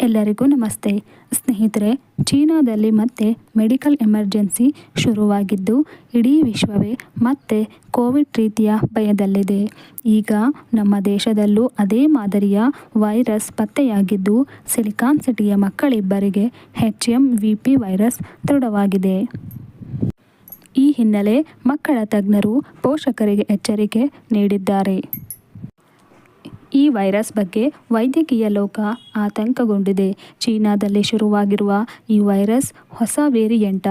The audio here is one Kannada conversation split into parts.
ಎಲ್ಲರಿಗೂ ನಮಸ್ತೆ. ಸ್ನೇಹಿತರೆ, ಚೀನಾದಲ್ಲಿ ಮತ್ತೆ ಮೆಡಿಕಲ್ ಎಮರ್ಜೆನ್ಸಿ ಶುರುವಾಗಿದ್ದು, ಇಡೀ ವಿಶ್ವವೇ ಮತ್ತೆ ಕೋವಿಡ್ ರೀತಿಯ ಭಯದಲ್ಲಿದೆ. ಈಗ ನಮ್ಮ ದೇಶದಲ್ಲೂ ಅದೇ ಮಾದರಿಯ ವೈರಸ್ ಪತ್ತೆಯಾಗಿದ್ದು, ಸಿಲಿಕಾನ್ ಸಿಟಿಯ ಮಕ್ಕಳಿಬ್ಬರಿಗೆ H M V P virus ದೃಢವಾಗಿದೆ. ಈ ಹಿನ್ನೆಲೆ ಮಕ್ಕಳ ತಜ್ಞರು ಪೋಷಕರಿಗೆ ಎಚ್ಚರಿಕೆ ನೀಡಿದ್ದಾರೆ. ಈ ವೈರಸ್ ಬಗ್ಗೆ ವೈದ್ಯಕೀಯ ಲೋಕ ಆತಂಕಗೊಂಡಿದೆ. ಚೀನಾದಲ್ಲಿ ಶುರುವಾಗಿರುವ ಈ ವೈರಸ್ ಹೊಸ ವೇರಿಯಂಟ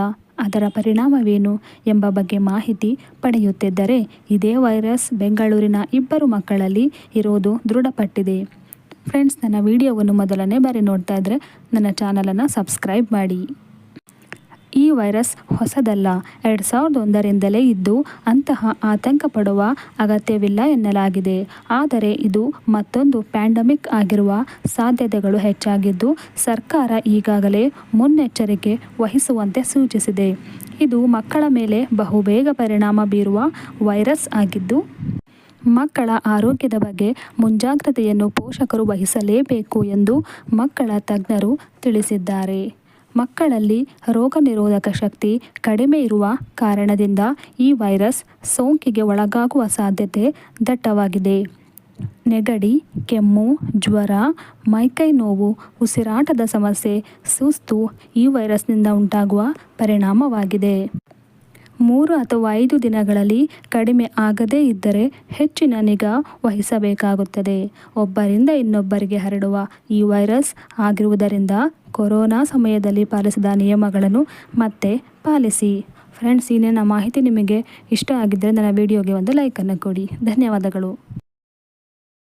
ಅದರ ಪರಿಣಾಮವೇನು ಎಂಬ ಬಗ್ಗೆ ಮಾಹಿತಿ ಪಡೆಯುತ್ತಿದ್ದರೆ ಇದೇ ವೈರಸ್ ಬೆಂಗಳೂರಿನ ಇಬ್ಬರು ಮಕ್ಕಳಲ್ಲಿ ಇರೋದು ದೃಢಪಟ್ಟಿದೆ. ಫ್ರೆಂಡ್ಸ್, ನನ್ನ ವಿಡಿಯೋವನ್ನು ಮೊದಲನೇ ಬಾರಿ ನೋಡ್ತಾ ಇದ್ದರೆ ನನ್ನ ಚಾನಲನ್ನು ಸಬ್ಸ್ಕ್ರೈಬ್ ಮಾಡಿ. ಈ ವೈರಸ್ ಹೊಸದಲ್ಲ. ಎರಡು ಸಾವಿರದ ಒಂದರಿಂದಲೇ ಇದ್ದು ಅಂತಹ ಆತಂಕ ಪಡುವ ಅಗತ್ಯವಿಲ್ಲ ಎನ್ನಲಾಗಿದೆ. ಆದರೆ ಇದು ಮತ್ತೊಂದು ಪ್ಯಾಂಡಮಿಕ್ ಆಗಿರುವ ಸಾಧ್ಯತೆಗಳು ಹೆಚ್ಚಾಗಿದ್ದು, ಸರ್ಕಾರ ಈಗಾಗಲೇ ಮುನ್ನೆಚ್ಚರಿಕೆ ವಹಿಸುವಂತೆ ಸೂಚಿಸಿದೆ. ಇದು ಮಕ್ಕಳ ಮೇಲೆ ಬಹುಬೇಗ ಪರಿಣಾಮ ಬೀರುವ ವೈರಸ್ ಆಗಿದ್ದು, ಮಕ್ಕಳ ಆರೋಗ್ಯದ ಬಗ್ಗೆ ಮುಂಜಾಗ್ರತೆಯನ್ನು ಪೋಷಕರು ವಹಿಸಲೇಬೇಕು ಎಂದು ಮಕ್ಕಳ ತಜ್ಞರು ತಿಳಿಸಿದ್ದಾರೆ. ಮಕ್ಕಳಲ್ಲಿ ರೋಗ ನಿರೋಧಕ ಶಕ್ತಿ ಕಡಿಮೆ ಇರುವ ಕಾರಣದಿಂದ ಈ ವೈರಸ್ ಸೋಂಕಿಗೆ ಒಳಗಾಗುವ ಸಾಧ್ಯತೆ ದಟ್ಟವಾಗಿದೆ. ನೆಗಡಿ, ಕೆಮ್ಮು, ಜ್ವರ, ಮೈಕೈ ನೋವು, ಉಸಿರಾಟದ ಸಮಸ್ಯೆ, ಸುಸ್ತು ಈ ವೈರಸ್ನಿಂದ ಉಂಟಾಗುವ ಪರಿಣಾಮವಾಗಿದೆ. ಮೂರು ಅಥವಾ ಐದು ದಿನಗಳಲ್ಲಿ ಕಡಿಮೆ ಆಗದೇ ಇದ್ದರೆ ಹೆಚ್ಚಿನ ನಿಗಾ ವಹಿಸಬೇಕಾಗುತ್ತದೆ. ಒಬ್ಬರಿಂದ ಇನ್ನೊಬ್ಬರಿಗೆ ಹರಡುವ ಈ ವೈರಸ್ ಆಗಿರುವುದರಿಂದ ಕೊರೋನಾ ಸಮಯದಲ್ಲಿ ಪಾಲಿಸಿದ ನಿಯಮಗಳನ್ನು ಮತ್ತೆ ಪಾಲಿಸಿ. ಫ್ರೆಂಡ್ಸ್ ಇನ್ನೇನ ಮಾಹಿತಿ ನಿಮಗೆ ಇಷ್ಟ ಆಗಿದ್ದರೆ ನನ್ನ ವಿಡಿಯೋಗೆ ಒಂದು ಲೈಕನ್ನು ಕೊಡಿ. ಧನ್ಯವಾದಗಳು.